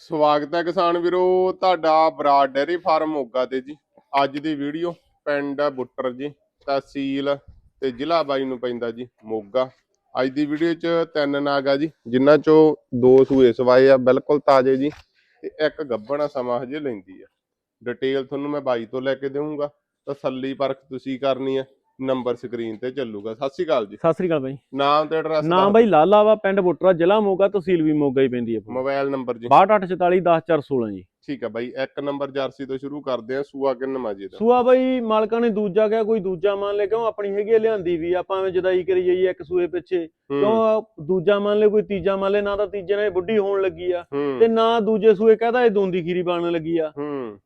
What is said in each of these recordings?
ਸਵਾਗਤ ਹੈ ਕਿਸਾਨ ਵੀਰੋ, ਤੁਹਾਡਾ ਬਰਾਡ ਡੇਰੀ ਫਾਰਮ ਮੋਗਾ ਤੇ ਜੀ। ਅੱਜ ਦੀ ਵੀਡੀਓ ਪਿੰਡ ਬੁੱਟਰ ਜੀ, ਤਹਿਸੀਲ ਤੇ ਜ਼ਿਲ੍ਹਾ ਬਾਈ ਨੂੰ ਪੈਂਦਾ ਜੀ, ਮੋਗਾ। ਅੱਜ ਦੀ ਵੀਡੀਓ 'ਚ ਤਿੰਨ ਨਾਗ ਆ ਜੀ, ਜਿਨ੍ਹਾਂ 'ਚੋਂ ਦੋ ਸੂਏ ਸਵਾਏ ਆ, ਬਿਲਕੁਲ ਤਾਜ਼ੇ ਜੀ, ਤੇ ਇੱਕ ਗੱਭਣਾ ਸਮਾਂ ਹਜੇ ਲੈਂਦੀ ਆ। ਡਿਟੇਲ ਤੁਹਾਨੂੰ ਮੈਂ ਬਾਈ ਤੋਂ ਲੈ ਕੇ ਦੇਵਾਂਗਾ ਤਸੱਲੀ ਪਰਖ ਤੁਸੀਂ ਕਰਨੀ ਆ। ਨੰਬਰ ਸਕਰੀਨ ਤੇ ਚੱਲੂਗਾ। ਸਤਿ ਸ਼੍ਰੀ ਅਕਾਲ ਜੀ। ਸਤਿ ਸ੍ਰੀ ਅਕਾਲ ਬਾਈ। ਨਾਮ ਤੇ ਐਡਰੈਸ ਨਾਮ ਬਾਈ ਲਾਲਾ ਵਾ ਪਿੰਡ ਬੁੱਟਰਾ ਜ਼ਿਲ੍ਹਾ ਮੋਗਾ ਤਹਿਸੀਲ ਵੀ ਮੋਗਾ ਹੀ ਪੈਂਦੀ ਹੈ ਮੋਬਾਈਲ ਨੰਬਰ ਜੀ। 6244010416 ਜੀ। ਠੀਕ ਹੈ ਬਾਈ ਇੱਕ ਨੰਬਰ ਜਰਸੀ ਤੋਂ ਸ਼ੁਰੂ ਕਰਦੇ ਆ ਸੂਆ ਕਿੰਨਾ ਜੀ ਦਾ? ਸੂਆ ਬਾਈ ਮਾਲਕਾਂ ਨੇ ਦੂਜਾ ਕਿਹਾ ਕੋਈ ਦੂਜਾ ਮੰਨ ਲੈ ਕਿਉਂ ਆਪਣੀ ਹੈਗੀ ਆ, ਲਿਆਂਦੀ ਵੀ ਆਪਾਂ ਐਵੇਂ ਜਦਾਈ ਕਰੀ ਜਾਈਏ ਇੱਕ ਸੂਏ ਪਿੱਛੇ। ਕਿਉਂ ਦੂਜਾ ਮੰਨ ਲੈ ਕੋਈ ਤੀਜਾ ਮੰਨ ਲੈ ਨਾ ਤਾਂ ਤੀਜੇ ਨਾਲ ਇਹ ਬੁੱਢੀ ਹੋਣ ਲੱਗੀ ਆ। ਤੇ ਨਾ ਦੂਜੇ ਸੂਏ ਕਹਦਾ ਇਹ ਦੋਂਦੀ ਖੀਰੀ ਬਣਨ ਲੱਗੀ ਆ।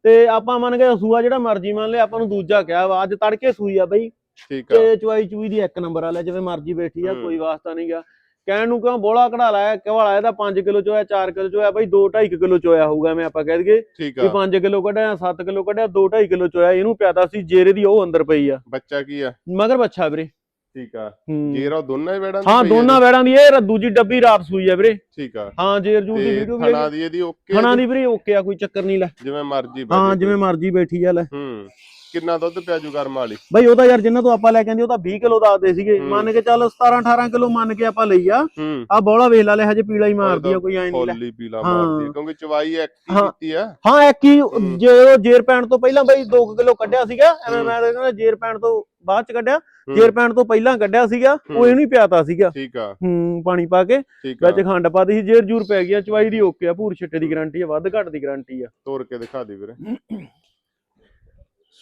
ਤੇ ਆਪਾਂ ਮੰਨ ਗਏ ਸੂਆ ਜਿਹੜਾ ਮਰਜ਼ੀ ਮੰਨ ਲੈ ਆਪਾਂ ਨੂੰ ਦੂਜਾ ਕਿਹਾ ਵਾ ਅੱਜ ਤੜਕੇ ਸੂਈ ਆ ਬਾਈ। ਠੀਕ ਆ। ਤੇ ਚੁਆਈ ਚੂਈ ਦੀ ਇੱਕ ਨੰਬਰ ਆ ਲੈ ਜਿਵੇਂ ਮਰਜ਼ੀ ਬੈਠੀ ਆ। ਕੋਈ ਵਾਸਤਾ ਨਹੀਂਗਾ ਕਹਿਣ ਨੂੰ ਕਿਉਂ ਬੋਲਾ ਕਢਾ ਲਾਇਆ ਕਿਵਾਲਾ ਇਹਦਾ 5 ਕਿਲੋ ਚੋਇਆ 4 ਕਿਲੋ ਚੋਇਆ ਬਾਈ 2 2.5 ਕਿਲੋ ਚੋਇਆ ਹੋਊਗਾ ਮੈਂ ਆਪਾਂ ਕਹਿ ਦਈਏ। ਆ। 5 ਕਿਲੋ ਕੱਢਿਆ 7 ਕਿਲੋ ਕੱਢਿਆ 2 2.5 ਕਿਲੋ ਚੋਇਆ ਇਹਨੂੰ ਪਿਆਦਾ ਸੀ ਜੇਰੇ ਦੀ ਉਹ ਅੰਦਰ ਪਈ ਆ। ਬੱਚਾ ਕੀ ਆ? ਮਗਰ ਬੱਚਾ ਵੀਰੇ। ਠੀਕ ਆ। ਜੇਰਾ ਦੋਨਾਂ ਹੀ ਦੀ ਹਾਂ ਦੋਨਾਂ ਜੀ? ਵੈੜਾਂ ਦੀ ਇਹ ਦੂਜੀ ਡੱਬੀ ਰਾਤ ਸੂਈ ਆ ਵੀਰੇ। ਠੀਕ ਆ। ਹਾਂ ਜੇਰ ਜੂਰ ਦੀ ਵੀਡੀਓ ਵੀ ਹੈਗੀ। ਦੀ ਇਹਦੀ ਓਕੇ ਥਣਾ ਦੀ ਵੀਰੇ ਓਕੇ ਆ ਕੋਈ ਚੱਕਰ ਨਹੀਂ ਲੈ। ਜਿਵੇਂ ਮਰਜ਼ੀ ਹਾਂ ਜੇ ਜਿਵੇਂ ਮਰਜ਼ੀ ਬੈਠੀ ਆ ਲੈ। ਹੂੰ। ਕਿੰਨਾ ਦੁੱਧ ਪਿਆ ਜੂ ਕਰਮ ਵਾਲੀ ਬਾਈ ਉਹ ਤਾਂ ਯਾਰ ਜਿੰਨਾਂ ਤੋਂ ਆਪਾਂ ਲੈ ਕੇ ਆਂਦੇ ਉਹ ਤਾਂ 20 ਕਿਲੋ ਦੱਸਦੇ ਸੀਗੇ। ਮੰਨ ਕੇ ਚੱਲ 17 18 ਕਿਲੋ ਮੰਨ ਕੇ ਆਪਾਂ ਲਈ ਆ। ਆ ਬੋਲਾ ਵੇਖ ਲਾ ਲੈ ਹਜੇ ਪੀਲਾ ਹੀ ਮਾਰਦੀ ਆ ਕੋਈ ਐ ਨਹੀਂ ਲੈ। ਪੀਲਾ। ਮਾਰਦੀ ਕਿਉਂਕਿ ਚਵਾਈ ਇੱਕ ਹੀ। ਕੀਤੀ ਆ। ਹਾਂ ਇੱਕ ਹੀ। ਜੇ ਜੇਰ ਪੈਣ ਤੋਂ ਪਹਿਲਾਂ ਬਾਈ 2 ਕਿਲੋ ਕੱਢਿਆ ਸੀਗਾ ਐਵੇਂ। ਮੈਂ ਕਹਿੰਦਾ ਜੇਰ ਪੈਣ ਤੋਂ ਬਾਅਦ ਚ ਕੱਢਿਆ। ਜੇਰ ਪੈਣ ਤੋਂ ਪਹਿਲਾਂ ਕੱਢਿਆ ਸੀਗਾ ਉਹ। ਇਹਨੂੰ ਹੀ ਪਿਆਤਾ ਸੀਗਾ। ਠੀਕ ਆ। ਹੂੰ ਪਾਣੀ ਪਾ ਕੇ। ਵਿੱਚ ਖੰਡ ਪਾਤੀ ਸੀ ਜੇਰ ਜੂਰ ਪੈ ਗਿਆ ਚਵਾਈ ਦੀ ਓਕੇ ਆ ਭੂਰ ਛਿੱਟੇ ਦੀ ਗਾਰੰਟੀ ਆ ਵੱਧ ਘੱਟ ਦੀ ਗਾਰੰਟੀ ਆ। ਤੋੜ ਕੇ ਦਿਖਾ ਦੇ ਵੀਰੇ।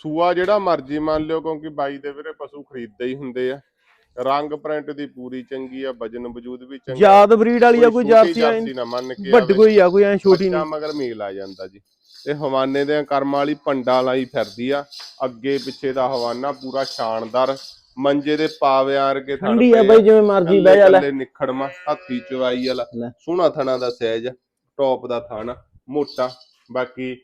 ਸੂਆ ਜਿਹੜਾ ਮਰਜ਼ੀ ਮੰਨ ਲਿਓ ਕਿਉਂਕਿ ਬਾਈ ਦੇ ਵੀਰੇ ਪਸ਼ੂ ਖਰੀਦਦੇ ਹੀ ਹੁੰਦੇ ਆ। ਰੰਗ ਪ੍ਰਿੰਟ ਦੀ ਪੂਰੀ ਚੰਗੀ ਆ ਵਜਨ ਵਜੂਦ ਵੀ ਚੰਗਾ। ਯਾਦ ਬਰੀਡ ਵਾਲੀ ਆ ਕੋਈ ਜਾਰਸੀ ਜਰਸੀ ਨਾ ਮੰਨ ਕੇ ਵੱਡ ਕੋਈ ਆ ਕੋਈ ਐ ਛੋਟੀ ਨਹੀਂ। ਮਗਰ ਮੇਲ ਆ ਜਾਂਦਾ ਜੀ। ਇਹ ਹਵਾਨੇ ਦੇ ਕਰਮ ਵਾਲੀ ਪੰਡਾ ਲਾਈ ਫਿਰਦੀ ਆ। ਅੱਗੇ ਪਿੱਛੇ ਦਾ ਹਵਾਨਾ ਪੂਰਾ ਸ਼ਾਨਦਾਰ। ਮੰਜੇ ਦੇ ਪਾਵਿਆਂ ਵਰਗੇ ਥਣ ਠੰਡੀ ਆ ਬਾਈ ਜਿਵੇਂ ਮਰਜ਼ੀ ਬਹਿ ਜਾ ਲੈ। ਨਿਖੜਮਾ ਹੱਥੀ ਚਵਾਈ ਵਾਲਾ। ਸੋਹਣਾ ਥਣਾ ਦਾ ਸਹਿਜ ਟੌਪ ਦਾ ਥਣ ਮੋਟਾ। ਬਾਕੀ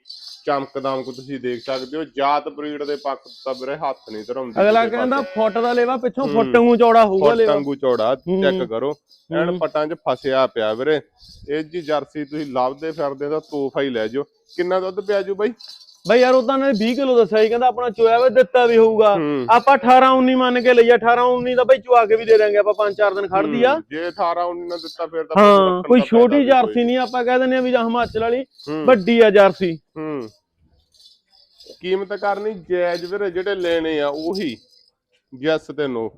ਚਮਕਦਾਮ ਕੋ ਤੁਸੀਂ ਦੇਖ ਸਕਦੇ ਹੋ। ਜਾਤ ਬਰੀਡ ਦੇ ਪੱਖ ਤੋਂ ਵੀਰੇ ਹੱਥ ਨਹੀਂ ਧਰਾਉਂਦੀ ਅਗਲਾ ਕਹਿੰਦਾ। ਫੁੱਟ ਦਾ ਲੇਵਾ ਪਿੱਛੋਂ। ਫੁੱਟ ਨੂੰ ਚੌੜਾ ਹੋਊਗਾ ਫੁੱਟ ਲੇਵਾ। ਵਾਂਗੂ ਚੌੜਾ ਹੂੰ। ਚੈੱਕ ਕਰੋ। ਐਨ। ਪਟਾਂ 'ਚ ਫਸਿਆ ਪਿਆ ਵੀਰੇ। ਇਹ ਜੀ ਜਰਸੀ ਤੁਸੀਂ ਲੱਭਦੇ ਫਿਰਦੇ ਤਾਂ ਤੋਹਫਾ ਹੀ ਲੈ ਜਾਓ। ਕਿੰਨਾ ਦੁੱਧ ਪਿਆ ਜੂ ਬਾਈ? ਬਾਈ ਯਾਰ ਉਦਾਂ ਨੇ 20 ਕਿਲੋ ਦੱਸਿਆ ਸੀ ਕਹਿੰਦਾ ਆਪਣਾ ਚੋਇਆ ਵੇ ਦਿੱਤਾ ਵੀ ਹੋਊਗਾ। ਆਪਾਂ 18 19 ਮੰਨ ਕੇ ਲਈਆ 18 19 ਦਾ ਬਈ ਚੁਆ ਕੇ ਵੀ ਦੇ ਦਾਂਗੇ ਆਪਾਂ 5-4 ਦਿਨ ਖੜਦੀ ਆ। ਜੇ 18 19 ਨਾਲ ਦਿੱਤਾ ਫਿਰ ਤਾਂ ਹਾਂ ਕੋਈ ਛੋਟੀ ਜਰਸੀ ਨਹੀਂ ਆਪਾਂ ਕਹਿ ਦਿੰਦੇ ਆ ਵੀ ਜਾਂ ਹਿਮਾਚਲ ਵਾਲੀ। ਵੱਡੀ ਆ ਜਰਸੀ। ਹੂੰ। ਕੀਮਤ ਕਰਨੀ ਜਾਇਜ਼ ਵੀਰੇ ਜਿਹੜੇ ਲੈਣੇ ਆ ਉਹੀ। ਯੈਸ ਤੇ ਨੋ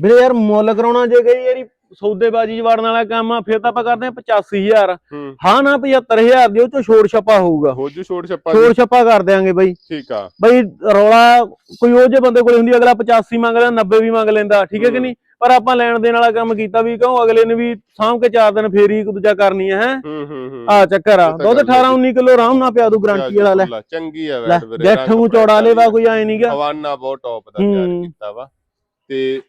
ਵੀਰੇ ਯਾਰ ਮੁੱਲ ਕਰਾਉਣਾ ਜੇ ਗਈ ਯਾਰੀ ਸੌਦੇਬਾਜੀ ਚ ਵੜਨ ਵਾਲਾ ਕੰਮ ਆ ਫਿਰ ਤਾਂ ਆਪਾਂ ਕਰਦੇ ਆ 85000 ਹੂੰ। ਹਾਂ ਨਾ 75000 ਦੀ ਉਹ ਚ ਛੋੜ ਛੱਪਾ ਹੋਊਗਾ। ਹੋ ਜੂ ਛੋਟ ਛੱਪਾ ਛੋੜ ਜੀ ਛੱਪਾ ਕਰ ਦਿਆਂਗੇ ਬਈ। ਠੀਕ ਆ। ਬਈ ਰੌਲਾ ਕੋਈ ਉਹ ਜੇ ਬੰਦੇ ਕੋਲ ਹੁੰਦੀ ਅਗਲਾ 85 ਮੰਗ ਲੈਂਦਾ 90 ਵੀ ਮੰਗ ਲੈਂਦਾ ਠੀਕ ਹੈ ਕਿ। ਨਹੀਂ? ਪਰ ਆਪਾਂ ਲੈਣ ਦੇਣ ਵਾਲਾ ਕੰਮ ਕੀਤਾ ਵੀ ਕਿਉਂ? ਅਗਲੇ ਨੇ ਵੀ ਸਾਂਭ ਕੇ ਚਾਰ ਦਿਨ ਫੇਰ ਹੀ ਦੂਜਾ ਕਰਨੀ ਹੈ ਹੂੰ? ਹੂੰ ਹੂੰ ਆ ਚੱਕਰ ਆ। ਦੁੱਧ ਗੱਲ 18 19 ਕਿਲੋ ਆਰਾਮ ਨਾਲ ਪਿਆ ਦੂ ਗਾਰੰਟੀ ਵਾਲਾ ਲੈ। ਚੰਗੀ ਆ ਵੈਟ ਵੀਰੇ ਜੱਠ ਨੂੰ ਚੌੜਾ ਲੈਵਾ ਕੋਈ ਐ ਨਹੀਂਗਾ ਹਵਾਨਾ ਬਹੁਤ ਟੌਪ ਦਾ ਤਿਆਰ। ਕੀਤਾ ਵਾ। ਤੇ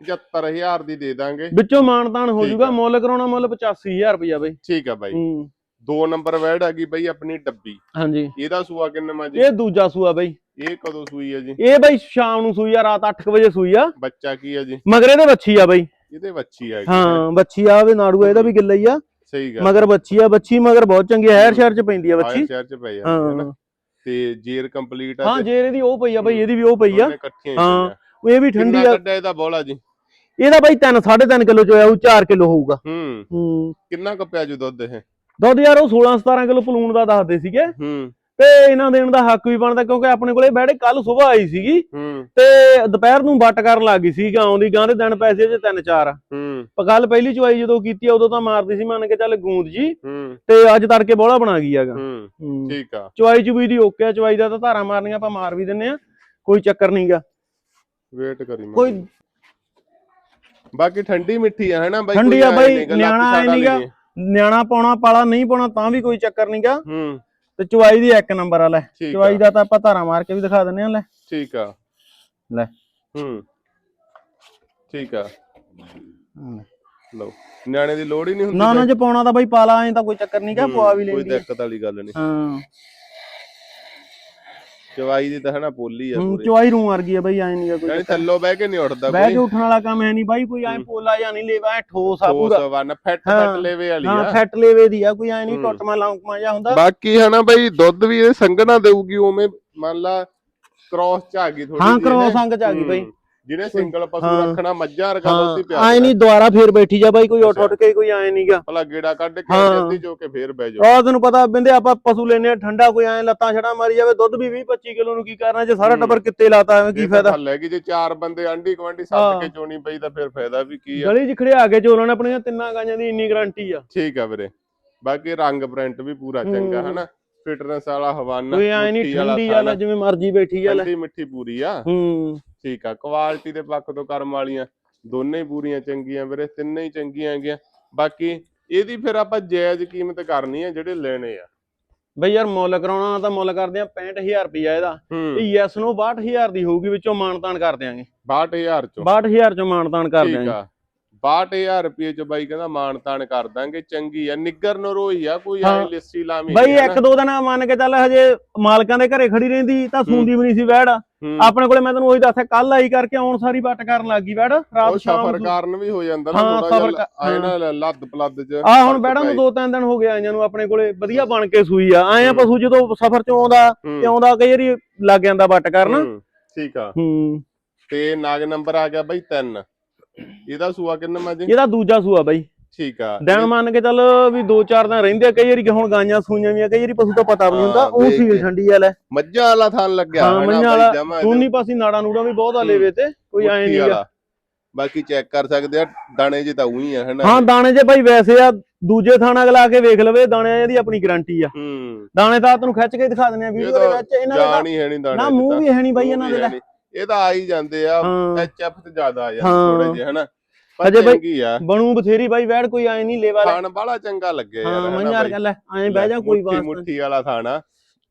75000 ਦੀ ਦੇ ਦਾਂਗੇ। ਵਿੱਚੋਂ ਮਾਨਤਾਨ ਹੋ ਜਾਊਗਾ ਆ। ਮੁੱਲ ਕਰਾਉਣਾ ਮੁੱਲ 85000 ਰੁਪਇਆ ਬਈ। ਠੀਕ ਆ ਬਾਈ। ਹੂੰ। ਦੋ ਨੰਬਰ ਵੈੜ ਹੈਗੀ ਬਾਈ ਆਪਣੀ ਡੱਬੀ। ਹਾਂਜੀ। ਇਹਦਾ ਸੂਆ ਕਿੰਨਾ ਮਾ ਜੀ? ਇਹ ਦੂਜਾ ਸੂਆ ਬਈ। ਇਹ ਕਦੋਂ ਸੂਈ ਹੈ ਜੀ? ਇਹ ਬਈ ਸ਼ਾਮ ਨੂੰ ਸੂਈ ਆ ਰਾਤ 8 ਵਜੇ ਸੂਈ ਆ। ਬੱਚਾ ਕੀ ਹੈ ਜੀ? ਮਗਰ ਇਹਦੇ ਬੱਚੀ ਆ ਬਈ। ਇਹਦੇ ਬੱਚੀ ਹੈਗੀ ਹਾਂ ਬੱਚੀ ਆ ਵੇ ਨਾੜੂ ਆ, ਇਹਦਾ ਵੀ ਗਿੱਲਾ ਹੀ ਆ। ਸਹੀ ਗੱਲ। ਮਗਰ ਬੱਚੀ ਆ ਬੱਚੀ ਮਗਰ ਬਹੁਤ ਚੰਗੀ ਆ ਹੈਰ ਸ਼ਹਿਰ ਚ ਪੈਂਦੀ ਆ ਬੱਚੀ ਸ਼ਹਿਰ ਚ ਪਈ ਜਾਂਦੀ ਹੈ। ਹਾਂ ਤੇ ਜੇਰ ਕੰਪਲੀਟ ਆ ਹਾਂ ਤੇ ਜੇ ਇਹਦੀ ਉਹ ਪਈ ਆ ਬਈ ਇਹਦੀ ਵੀ ਉਹ ਪਈ ਆ। ਹੀ ਹਾਂ, ਪਈਆਂ। ਇਹ ਵੀ ਠੰਡੀ ਆ। ਕੱਢਿਆ ਇਹਦਾ ਬੋਲਾ ਜੀ? ਇਹਦਾ ਬਾਈ 3 3.5 ਕਿਲੋ ਚ ਹੋਇਆ ਉਹ 4 ਕਿਲੋ ਹੋਊਗਾ। ਹੂੰ। ਹੂੰ। ਕਿੰਨਾ ਕੁ ਪਿਆ ਜੂ ਦੁੱਧ ਇਹ? ਦੁੱਧ ਯਾਰ ਉਹ 16 17 ਕਿਲੋ ਪਲੂਣ ਦਾ ਦੱਸਦੇ ਸੀਗੇ। ਹੂੰ। ਤੇ ਇਹਨਾਂ ਦੇਣ ਦਾ ਹੱਕ ਵੀ ਬਣਦਾ ਕਿਉਂਕਿ ਆਪਣੇ ਕੋਲੇ ਬੈੜੇ ਕੱਲ ਸਵੇਰ ਆਈ ਸੀਗੀ ਤੇ ਦੁਪਹਿਰ ਨੂੰ ਵੱਟ ਕਰਨ ਲੱਗ ਗਈ ਸੀ ਗਾਂ ਦੀ ਗਾਂ ਦੇ ਦਿਨ ਪੈਸੇ ਜੇ 3 4 ਹੂੰ। ਗੱਲ ਪਹਿਲੀ ਚਵਾਈ ਜਦੋਂ ਕੀਤੀ ਆ, ਉਦੋਂ ਤਾਂ ਮਾਰਦੀ ਸੀ ਮੰਨ ਕੇ ਚੱਲ ਗੂੰਦ ਜੀ। ਤੇ ਅੱਜ ਤੜਕੇ ਬੋਲਾ ਬਣਾ ਗਈ ਹੈਗਾ। ਠੀਕ ਆ। ਚਵਾਈ ਚੁਬੀ ਦੀ ਓਕੇ ਆ ਚਵਾਈ ਦਾ ਤਾਂ ਧਾਰਾ ਮਾਰਨੀਆਂ ਆਪਾਂ ਮਾਰ ਵੀ ਦਿੰਨੇ ਆ ਕੋਈ ਚੱਕਰ ਨਹੀਂਗਾ ਵੇਟ ਕਰੀ ਮੈਂ। ਕੋਈ ਬਾਕੀ ਠੰਡੀ ਮਿੱਠੀ ਆ ਹੈਨਾ ਬਾਈ? ਠੰਡੀ ਆ ਬਾਈ, ਨਿਆਣਾ ਐਂ ਸਾੜਾ ਨੀ ਗਾ। ਲੈਣੀ। ਨਿਆਣਾ ਪਾਉਣਾ ਪਾਲਾ ਨਹੀਂ ਪਾਉਣਾ ਤਾਂ ਵੀ ਕੋਈ ਚੱਕਰ ਨਹੀਂਗਾ ਹੂੰ। ਤੇ ਚਵਾਈ ਦੀ ਇੱਕ ਨੰਬਰ ਆ ਲੈ। ਠੀਕ ਦਾ ਤਾਂ ਆਪਾਂ ਧਾਰਾ ਮਾਰ ਕੇ ਵੀ ਦਿਖਾ ਦਿੰਨੇ ਆ ਲੈ। ਠੀਕ ਆ। ਲੈ। ਹੂੰ। ਠੀਕ ਆ। ਲਓ ਨਿਆਣੇ ਦੀ ਲੋੜ ਹੀ ਨਹੀਂ ਹੁੰਦੀ ਨਾ ਨਾ। ਜੇ ਪਾਉਣਾ ਤਾਂ ਬਾਈ ਪਾਲਾ ਐਂ ਤਾਂ ਕੋਈ ਚੱਕਰ ਨਹੀਂਗਾ ਪਵਾ ਵੀ ਕੋਈ ਲੈਂਦੀ ਆ। ਦਿੱਕਤ ਵਾਲੀ ਗੱਲ ਨਹੀਂ ਹਾਂ। ਚਵਾਈ ਦੀ ਤਾਂ ਹਨਾ ਪੋਲੀ ਆ ਹੂੰ ਪੂਰੀ। ਚੁਆਈ ਰੂ ਵਰਗੀ ਆ ਬਈ ਐ ਨਹੀਂ ਕੋਈ ਯਾਨੀ ਥੱਲੋਂ ਬਹਿ ਕੇ ਨਹੀਂ ਉੱਠਦਾ ਬਹਿ ਕੇ ਕੋਈ ਉੱਠਣ ਵਾਲਾ ਕੰਮ ਹੈ ਨਹੀਂ ਬਾਈ ਕੋਈ ਐ। ਪੋਲਾ ਜਾਂ ਨਹੀਂ ਲੈਵਾ ਐ ਠੋਸ ਆ ਪੂਰਾ। 201 ਫਿੱਟ ਹਾਂ। ਫਿੱਟ ਲੈਵੇ ਵਾਲੀ ਹਾਂ ਆ। ਫੈਟ ਲੇਵੇ ਦੀ ਆ ਕੋਈ ਐ ਨਹੀਂ। ਟੁੱਟਮਾ ਲੌਂਕਮਾ ਜਾਂ ਹੁੰਦਾ। ਬਾਕੀ ਹਨਾ ਬਈ ਦੁੱਧ ਵੀ ਇਹ ਸੰਘਣਾ ਦੇਊਗੀ ਉਵੇਂ ਮੰਨ ਲਾ ਕ੍ਰਾਸ ਚ ਆ ਗਈ ਥੋੜੀ ਹਾਂ ਕ੍ਰੋਸ ਅੰਗ ਚ ਆ ਗਈ ਬਈ। ਜਿਹਨੇ ਸਿੰਗਲ ਪਸ਼ੂ ਹਾਂ। ਰੱਖਣਾ ਮੱਝਾਂ ਹਾਂ। ਦੁੱਧ ਹੀ ਪਿਆ ਐ ਨਹੀਂ ਦੁਬਾਰਾ ਫੇਰ ਬੈਠੀ ਜਾ ਬਾਈ ਕੋਈ ਉੱਠ ਉੱਠ ਕੇ ਕੋਈ ਐ ਨਹੀਂਗਾ ਭਲਾ ਗੇੜਾ ਕੱਢ ਕੇ ਹਾਂ। ਜੋ ਕੇ ਫੇਰ ਬਹਿ ਜਾਓ। ਆ ਤੈਨੂੰ ਪਤਾ ਬਿੰਦੇ ਆਪਾਂ ਪਸ਼ੂ ਲੈਨੇ ਆ ਠੰਡਾ ਕੋਈ ਐ ਲੱਤਾਂ ਛੜਾ ਮਾਰੀ ਜਾਵੇ ਦੁੱਧ ਵੀ 20 25 ਕਿਲੋ ਨੂੰ ਕੀ ਕਰਨਾ ਜੇ ਸਾਰਾ ਹੂੰ। ਟੱਬਰ ਕਿੱਤੇ ਲਾਤਾ ਐਵੇਂ ਕੀ ਫਾਇਦਾ? ਲੈ ਗਈ ਜੇ ਚਾਰ ਬੰਦੇ ਆਂਢੀ ਗੁਆਂਢੀ ਹਾਂ। ਸੱਦ ਕੇ ਚੋਣੀ ਪਈ ਤਾਂ ਫਿਰ ਫਾਇਦਾ ਵੀ ਕੀ ਆ? ਗਲੀ 'ਚ ਖੜਿਆ ਕੇ ਚੋਲਣ ਆਪਣੀਆਂ ਤਿੰਨਾਂ ਗਾਈਆਂ ਦੀ ਇੰਨੀ ਗਾਰੰਟੀ ਆ। ਠੀਕ ਆ ਵੀਰੇ। ਬਾਕੀ ਰੰਗ ਪ੍ਰਿੰਟ ਵੀ ਪੂਰਾ ਚੰਗਾ। ਹਨਾ? ਫਿਟਨੈਸ ਵਾਲਾ ਹਵਾਨਾ ਕੋਈ ਐ ਨਹੀਂ ਵਾਲਾ ਠੰਡੀ ਆ ਲੈ ਥਾਣਾ, ਜਿਵੇਂ ਮਰਜ਼ੀ ਬੈਠੀ ਆ ਲੈ। ਠੰਡੀ ਮਿੱਠੀ ਪੂਰੀ ਆ। ਹੂੰ। ਠੀਕ ਆ ਕੁਆਲਿਟੀ ਦੇ ਪੱਖ ਤੋਂ ਕਰਮ ਵਾਲੀਆਂ ਦੋਨੇ ਹੀ ਪੂਰੀਆਂ ਚੰਗੀਆਂ ਵੀਰੇ ਤਿੰਨੇ ਹੀ ਚੰਗੀਆਂ ਹੈਗੀਆਂ। ਬਾਕੀ ਇਹਦੀ ਫਿਰ ਆਪਾਂ ਜਾਇਜ਼ ਕੀਮਤ ਕਰਨੀ ਆ ਜਿਹੜੇ ਲੈਣੇ ਆ। ਬਈ ਯਾਰ ਮੁੱਲ ਕਰਾਉਣਾ ਤਾਂ ਮੁੱਲ ਕਰਦੇ ਆ 65000 ਰੁਪਿਆ ਇਹਦਾ। ਇਹ ਯੈਸ ਨੂੰ 62000 ਦੀ ਹੋਊਗੀ ਵਿੱਚੋਂ ਮਾਨਤਾਨ ਕਰ ਦਿਆਂਗੇ। 62000 ਚੋਂ। 62000 ਚੋਂ ਮਾਨਤਾਨ ਕਰ ਠੀਕ ਦਿਆਂਗੇ। ਆ। 62000 ਰੁਪਏ ਚ ਬਾਈ ਕਹਿੰਦਾ ਮਾਨਤਾਨ ਕਰ ਦਾਂਗੇ ਚੰਗੀ ਆ ਨਿੱਗਰ ਨਰੋਈ ਆ ਕੋਈ। ਐ ਲਿਸੀ ਲਾਵੀਂ ਬਈ ਇੱਕ ਦੋ ਦਿਨ ਮੰਨ ਕੇ ਚੱਲ ਹਜੇ ਮਾਲਕਾਂ ਦੇ ਘਰੇ ਖੜੀ ਰਹਿੰਦੀ ਤਾਂ ਸੂੰਦੀ ਵੀ ਨਹੀਂ ਸੀ ਵੈੜ। ਆਪਣੇ ਕੋਲੇ ਮੈਂ ਤੈਨੂੰ ਉਹੀ ਦੱਸਿਆ ਕੱਲ ਆਈ ਕਰਕੇ ਆਉਣ ਸਾਰੀ ਵੱਟ ਕਰਨ ਲੱਗ ਵੈੜ ਰਾਤ ਸ਼ਾਮ ਸਫਰ ਕਾਰਨ ਵੀ ਹੋ ਜਾਂਦਾ ਨਾ ਥੋੜਾ ਜਿਹਾ ਆਏ ਨਾ ਲੱਦ ਪਲੱਦ ਚ ਆ ਹੁਣ ਬੈੜਾਂ ਨੂੰ ਦੋ ਤਿੰਨ ਦਿਨ ਹੋ ਗਏ ਆਈਆਂ ਨੂੰ ਆਪਣੇ ਕੋਲੇ ਵਧੀਆ ਬਣ ਕੇ ਸੂਈ ਆ। ਆਏ ਆ। ਪਸ਼ੂ ਜਦੋਂ ਸਫ਼ਰ ਚ ਆਉਂਦਾ ਤੇ ਆਉਂਦਾ ਕਈ ਵਾਰੀ ਲੱਗ ਜਾਂਦਾ ਵੱਟ ਕਰਨ। ਠੀਕ ਆ। ਹੂੰ। ਤੇ ਨਾਗ ਨੰਬਰ ਆ ਗਿਆ ਬਾਈ 3 ਇਹਦਾ ਸੂਆ ਕਿੰਨਾ ਮਾਜੀ ਇਹਦਾ ਦੂਜਾ ਸੂਆ ਬਾਈ ਠੀਕ ਆ ਦਿਨ ਮੰਨ ਕੇ ਚੱਲ ਵੀ ਦੋ ਚਾਰ ਦਿਨ ਰਹਿੰਦੇ ਆ ਕਈ ਵਾਰੀ ਕਿ ਹੁਣ ਗਾਈਆਂ ਸੂਈਆਂ ਵੀ ਆ ਕਈ ਵਾਰੀ ਪਸ਼ੂ ਤਾਂ ਪਤਾ ਵੀ ਨਹੀਂ ਹੁੰਦਾ ਉਹ ਸੀਲ। ਠੰਡੀ ਆ ਲੈ ਮੱਝਾਂ ਵਾਲਾ ਥਣ ਲੱਗਿਆ ਹਾਂ, ਮੱਝਾਂ ਵਾਲਾ ਦੋਨੀ ਪਾਸੇ ਨਾੜਾ ਨੂੜਾ ਵੀ ਬਹੁਤ ਆ। ਲੇਵੇ ਤੇ ਕੋਈ ਐ ਨਹੀਂ ਵਾਲਾ। ਬਾਕੀ ਚੈੱਕ ਕਰ ਸਕਦੇ ਆ ਦਾਣੇ ਜੇ ਤਾਂ ਉਹੀ ਆ ਹਨਾ ਹਾਂ ਦਾਣੇ ਜੇ ਭਾਈ ਵੈਸੇ ਆ ਦੂਜੇ ਥਾਣਾ ਅਗਲਾ ਕੇ ਵੇਖ ਲਵੇ ਦਾਣਿਆਂ ਦੀ ਆਪਣੀ ਗਾਰੰਟੀ ਆ ਹੂੰ ਦਾਣੇ ਤਾਂ ਤੈਨੂੰ ਖਿੱਚ ਕੇ ਦਿਖਾ ਦਿੰਦੇ ਆ ਵੀਡੀਓ ਦੇ ਵਿੱਚ ਇਹਨਾਂ ਦੇ ਜਾਣ ਹੀ ਹੈ ਨਹੀਂ ਦਾਣੇ ਨਾ ਮੂੰਹ। ਵੀ ਹੈ ਨਹੀਂ ਬਾਈ ਇਹਨਾਂ ਦੇ। ਇਹ ਤਾਂ ਆ ਹੀ ਜਾਂਦੇ ਆ ਐਚਐਫ ਤੇ ਜ਼ਿਆਦਾ ਆ ਜਾਂਦੇ। ਥੋੜੇ ਜਿਹੇ ਹਨਾ ਅਜੇ ਬਾਈ- ਚੰਗੀ ਆ। ਬਣੂ ਬਥੇਰੀ ਬਾਈ ਵੈੜ ਕੋਈ ਐ ਨਹੀਂ ਲੇਵਾ ਲੈ। ਥਣ ਬਾਲਾ ਚੰਗਾ ਲੱਗਿਆ ਯਾਰ ਹਾਂ ਮੰਝਾਰ ਬਾਈ। ਗੱਲ ਐ ਐਂ ਬਹਿ ਜਾ ਕੋਈ ਬਾਤ ਮੁੱਠੀ ਵਾਲਾ ਥਾਣਾ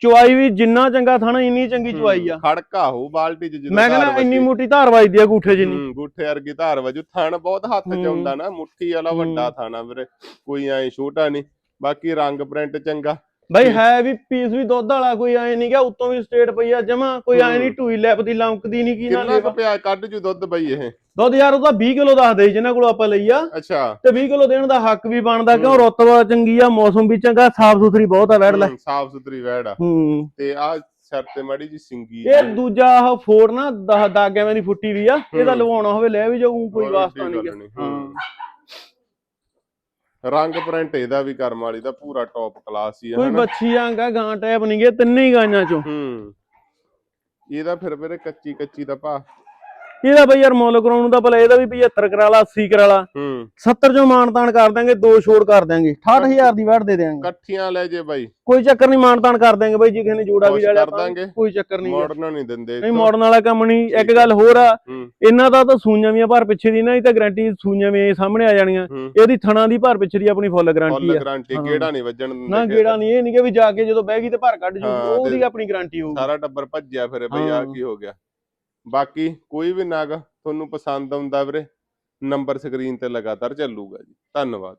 ਚੁਆਈ ਵੀ ਜਿੰਨਾ ਚੰਗਾ ਥਾਣਾ ਇੰਨੀ ਚੰਗੀ ਚੁਆਈ ਆ। ਖੜਕਾ ਹੋ ਬਾਲਟੀ ਚ ਜਦੋਂ ਮੈਂ ਧਾਰ ਕਹਿੰਦਾ ਇੰਨੀ। ਮੋਟੀ ਧਾਰ ਵੱਜਦੀ ਆ ਗੂਠੇ ਜਿੰਨੀ। ਹੂੰ ਗੁੱਠੇ ਵਰਗੀ ਧਾਰ ਵਜੂ। ਥਣ ਬਹੁਤ ਹੱਥ ਚ ਹੂੰ। ਆਉਂਦਾ ਨਾ ਮੁੱਠੀ ਵਾਲਾ ਵੱਡਾ ਥਾਣਾ ਵੀਰੇ। ਕੋਈ ਐ ਛੋਟਾ ਨਹੀਂ ਬਾਕੀ ਰੰਗ ਪ੍ਰਿੰਟ ਚੰਗਾ। ਬਾਈ ਹੈ ਵੀ ਪੀਸ ਵੀ ਦੁੱਧ ਵਾਲਾ ਕੋਈ ਐ ਨਹੀਂ ਗਿਆ ਉੱਤੋਂ ਵੀ ਸਟੇਟ ਪਈ ਆ ਜਮਾ ਕੋਈ ਐ ਨਹੀਂ। ਟੂਈ ਲੈਪਦੀ ਲੰਕਦੀ ਨਹੀਂ ਕੀ ਨਾ ਕਿੰਨਾ ਕੁ ਪਿਆ ਕੱਢ ਜੂ ਦੁੱਧ ਬਈ ਇਹ। ਦੁੱਧ ਯਾਰ ਉਹਦਾ 20 ਕਿਲੋ ਦੱਸਦੇ ਸੀ ਜਿਨ੍ਹਾਂ ਕੋਲ ਆਪਾਂ ਲਈ ਆ। ਅੱਛਾ। ਤੇ 20 ਕਿਲੋ ਦੇਣ ਦਾ ਹੱਕ ਵੀ ਬਣਦਾ ਕਿਉਂ ਹੂੰ। ਰੁਤਬਾ ਚੰਗੀ ਆ ਮੌਸਮ ਵੀ ਚੰਗਾ ਸਾਫ਼ ਸੁਥਰੀ ਬਹੁਤ ਆ ਵੈੜ ਲੈ। ਸਾਫ਼ ਸੁਥਰੀ ਵੈੜ ਆ। ਹੂੰ। ਤੇ ਆ ਸਿਰ ਤੇ ਮਾੜੀ ਜੀ ਸਿੰਗੀ ਇਹ ਦੂਜਾ ਆਹ ਫੋੜ ਨਾ ਦਾਗਿਆਂ ਦੀ ਫੁੱਟੀ ਵੀ ਆ ਇਹਦਾ। ਲਵਾਉਣਾ ਹੋਵੇ ਲੈ ਵੀ ਜਾਊ ਕੋਈ ਵਾਸਤਾ ਨਹੀਂ ਹੂੰ। ਰੰਗ ਪ੍ਰਿੰਟ ਇਹਦਾ ਵੀ ਕਰਮ ਵਾਲੀ ਦਾ ਪੂਰਾ ਟੌਪ ਕਲਾਸ ਹੀ ਆ ਕੋਈ ਬੱਚੀ ਆਂਗਾ ਗਾਂ ਟੈਪ ਨਹੀਂ ਗਏ ਤਿੰਨੇ ਹੀ ਗਾਈਆਂ ਚੋਂ। ਹੂੰ। ਇਹਦਾ ਫਿਰ ਵੀਰੇ ਕੱਚੀ ਕੱਚੀ ਦਾ ਭਾ ਇਹਦਾ ਬਈ ਯਾਰ ਮੁੱਲ ਕਰਾਉਣ ਨੂੰ ਤਾਂ ਭਲਾ ਇਹਦਾ ਵੀ 75 ਕਰਾ ਲਾ 80 ਕਰਾ ਲਾ। ਹੂੰ। 70 ਚੋਂ ਮਾਨਤਾਨ ਕਰ ਦਾਂਗੇ ਦੋ ਛੋੜ ਕਰ ਦਾਂਗੇ 68000 ਦੀ ਵੜ ਦੇ ਦਿਆਂਗੇ। ਇਕੱਠੀਆਂ ਲੈ ਜੇ ਬਾਈ। ਕੋਈ ਚੱਕਰ ਨਹੀਂ ਮਾਨਤਾਨ ਕਰ ਦਾਂਗੇ ਬਈ ਜੇ ਕਿਸੇ ਨੇ ਜੋੜਾ ਵੀ ਲੈ ਲਿਆ ਦਾਂਗੇ। ਕੋਈ ਚੱਕਰ ਨਹੀਂ ਮਾਡਰਨ ਨਹੀਂ ਦਿੰਦੇ ਨਹੀਂ ਮਾਡਰਨ ਵਾਲਾ ਕੰਮ ਨਹੀਂ। ਇੱਕ ਗੱਲ ਹੋਰ ਆ ਇਹਨਾਂ ਦਾ ਤਾਂ ਸੂਈਆਂ ਵੀ ਆ ਪਰ ਪਿੱਛੇ ਦੀ ਨਾ ਇਹ ਤਾਂ ਗਾਰੰਟੀ ਸੂਈਆਂ ਵੀ ਸਾਹਮਣੇ ਆ ਜਾਣੀਆਂ। ਇਹਦੀ ਥਣਾ ਦੀ ਭਰ ਪਿੱਛੇ ਦੀ ਆਪਣੀ ਫੁੱਲ ਗਾਰੰਟੀ ਫੁੱਲ ਆ। ਗਾਰੰਟੀ ਹਾਂ। ਕਿਹੜਾ ਨਹੀਂ ਵੱਜਣ ਦਿੰਦੇ ਨਾ। ਗੇੜਾ ਨਹੀਂ ਇਹ ਨਹੀਂ ਕਿ ਵੀ ਜਾ ਕੇ ਜਦੋਂ ਬਹਿ ਗਈ ਤੇ ਭਰ ਕੱਢ ਜੂ ਉਹਦੀ ਆਪਣੀ ਗਾਰੰਟੀ ਹੋਊਗੀ। ਸਾਰਾ ਟੱਬਰ ਭੱਜਿਆ ਫਿਰੇ ਬਈ ਆ। ਕੀ ਹੋ ਗਿਆ। ਬਾਕੀ ਕੋਈ ਵੀ ਨਾਗ ਤੁਹਾਨੂੰ ਪਸੰਦ ਆਉਂਦਾ ਵੀਰੇ ਨੰਬਰ ਸਕਰੀਨ ਤੇ ਲਗਾਤਾਰ ਚੱਲੂਗਾ ਜੀ। ਧੰਨਵਾਦ।